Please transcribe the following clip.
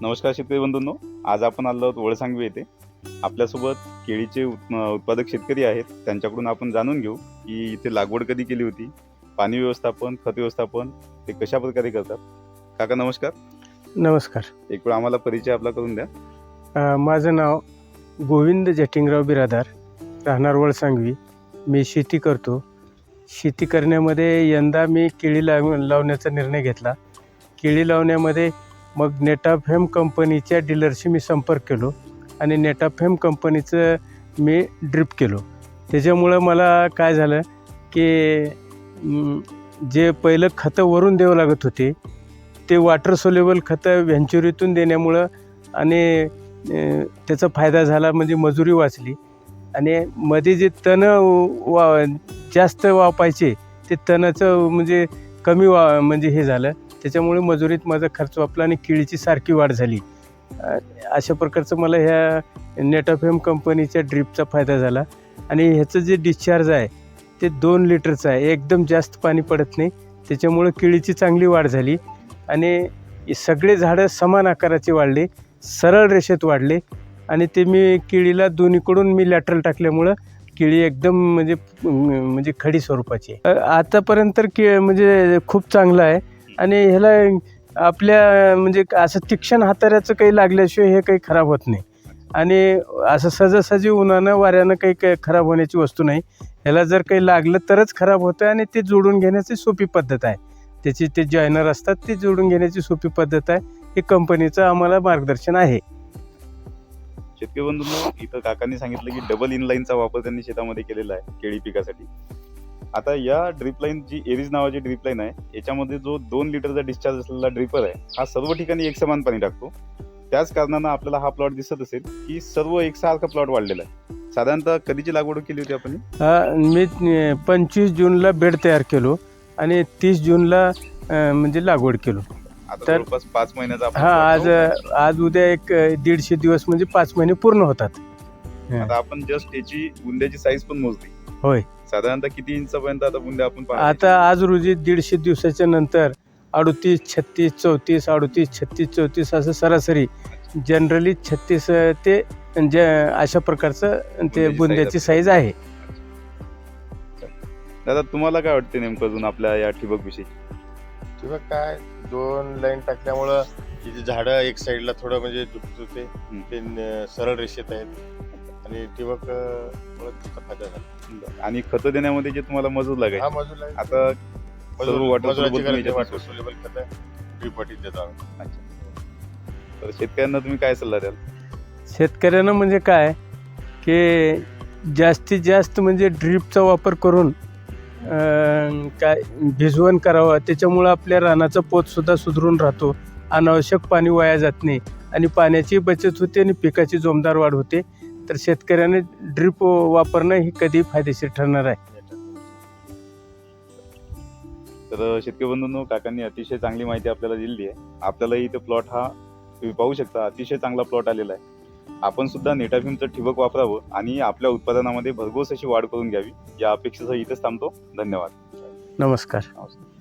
नमस्कार शेतकरी बंधूंनो. आज आपण आलो आहोत वळसांगवी येथे. आपल्यासोबत केळीचे उत्- उत्पादक शेतकरी आहेत. त्यांच्याकडून आपण जाणून घेऊ की इथे लागवड कधी केली होती पाणी व्यवस्थापन खत व्यवस्थापन ते कशा प्रकारे करतात. काका नमस्कार. नमस्कार. एक वेळ आम्हाला परिचय आपला करून द्या. माझं नाव गोविंद जटिंगराव बिरादार राहणार वळसांगवी. मी शेती करतो. शेती करण्यामध्ये यंदा मी केळी लाव लावण्याचा निर्णय घेतला. केळी लावण्यामध्ये मग नेटाफेम कंपनीच्या डीलरशी मी संपर्क केलो आणि नेटाफेम कंपनीचं मी ड्रिप केलो. त्याच्यामुळं मला काय झालं की जे पहिलं खतं वरून द्यावं लागत होते ते वॉटर सोलेबल खतं व्हेंचुरीतून देण्यामुळं आणि त्याचा फायदा झाला म्हणजे मजुरी वाचली. आणि मध्ये जे तण वा जास्त वापायचे ते तणाचं म्हणजे कमी वा म्हणजे हे झालं. त्याच्यामुळे मजुरीत माझा खर्च वापला आणि केळीची सारखी वाढ झाली. अशा प्रकारचं मला ह्या नेटाफेम कंपनीच्या ड्रीपचा फायदा झाला. आणि ह्याचं जे डिस्चार्ज आहे ते दोन लिटरचं आहे. एकदम जास्त पाणी पडत नाही. त्याच्यामुळं केळीची चांगली वाढ झाली. आणि सगळे झाडं समान आकाराचे वाढले सरळ रेषेत वाढले. आणि ते मी केळीला दोन्हीकडून मी लॅटरल टाकल्यामुळं केळी एकदम म्हणजे म्हणजे खडी स्वरूपाची आतापर्यंत तर के म्हणजे खूप चांगलं आहे. आणि ह्याला आपल्या म्हणजे असं तीक्ष्ण हाताऱ्याचं काही लागल्याशिवाय हे काही खराब होत नाही. आणि असं सहजासहजी उन्हानं वाऱ्यानं काही काही खराब होण्याची वस्तू नाही. ह्याला जर काही लागलं तरच खराब होतं आणि ते जोडून घेण्याची सोपी पद्धत आहे. त्याची ते जॉयनर असतात ते जोडून घेण्याची सोपी पद्धत आहे. हे कंपनीचं आम्हाला मार्गदर्शन आहे. शेतकरी बंधूंनो इथं काकांनी सांगितलं की डबल इनलाईनचा वापर त्यांनी शेतामध्ये केलेला आहे केळी पिकासाठी. आता या ड्रिप लाईन जी एरिज नावाची ड्रिप लाईन आहे याच्यामध्ये जो दोन लिटरचा डिस्चार्ज असलेला ड्रिपर आहे हा सर्व ठिकाणी एक समान पाणी टाकतो. त्याच कारणानं आपल्याला हा प्लॉट दिसत असेल की सर्व एकसारखा प्लॉट वाढलेला आहे. साधारणतः कधीची लागवड केली होती आपण? मी पंचवीस जूनला बेड तयार केलो आणि तीस जूनला म्हणजे लागवड केलो. आता तर- पाच महिन्याचा हा आज. आज उद्या एक दीडशे दिवस म्हणजे पाच महिने पूर्ण होतात. आता आपण जस्ट याची बुंद्याची साईज पण मोजली. होय. साधारणतः किती इंचापर्यंत आता बुंद्या आपण? आता आज रोजी दीडशे दिवसाच्या नंतर अडतीस छत्तीस चौतीस अडतीस छत्तीस चौतीस असं सरासरी जनरली छत्तीस ते जे अशा प्रकारचं ते बुंद्याची साईज आहे. दादा तुम्हाला काय वाटते नेमकं अजून आपल्या या ठिबक विषयी? ठिबक काय दोन लाईन टाकल्यामुळं तिथे झाडं एक साईडला थोडं म्हणजे होते. ते न- सरळ रेषेत आहेत. आणि ठिबक फायदा झाला आणि खतं देण्यामध्ये जे तुम्हाला मजूर हा लागायचे मजूर आहे. आता मजूर- सर्व water मजुराची soluble गरज तुम्ही नाही, याच्यातून water soluble खतं drip वाटीत देतो आम्ही. तर शेतकऱ्यांना तुम्ही काय सल्ला द्याल? शेतकऱ्यांना म्हणजे काय की जास्तीत जास्त म्हणजे ड्रीपचा वापर करून अं, काय भिजवण करावं त्याच्यामुळं आपल्या रानाचा पोतसुद्धा सुधरून राहतो. अनावश्यक पाणी वाया जात नाही. आणि पाण्याची बचत होते आणि पिकाची जोमदार वाढ होते. तर शेतकऱ्याने ड्रीप वापरणं ही कधी फायदेशीर ठरणार आहे? तर शेतकरी बंधूंनो काकांनी अतिशय चांगली माहिती आपल्याला दिलेली आहे. आपल्याला इथे प्लॉट हा तुम्ही पाहू शकता अतिशय चांगला प्लॉट आलेला आहे. आपण सुद्धा नेटाफिमचं ठिबक वापरावं आणि आपल्या उत्पादनामध्ये भरघोस अशी वाढ करून घ्यावी या अपेक्षेसह इथेच थांबतो. धन्यवाद. नमस्कार. नमस्कार.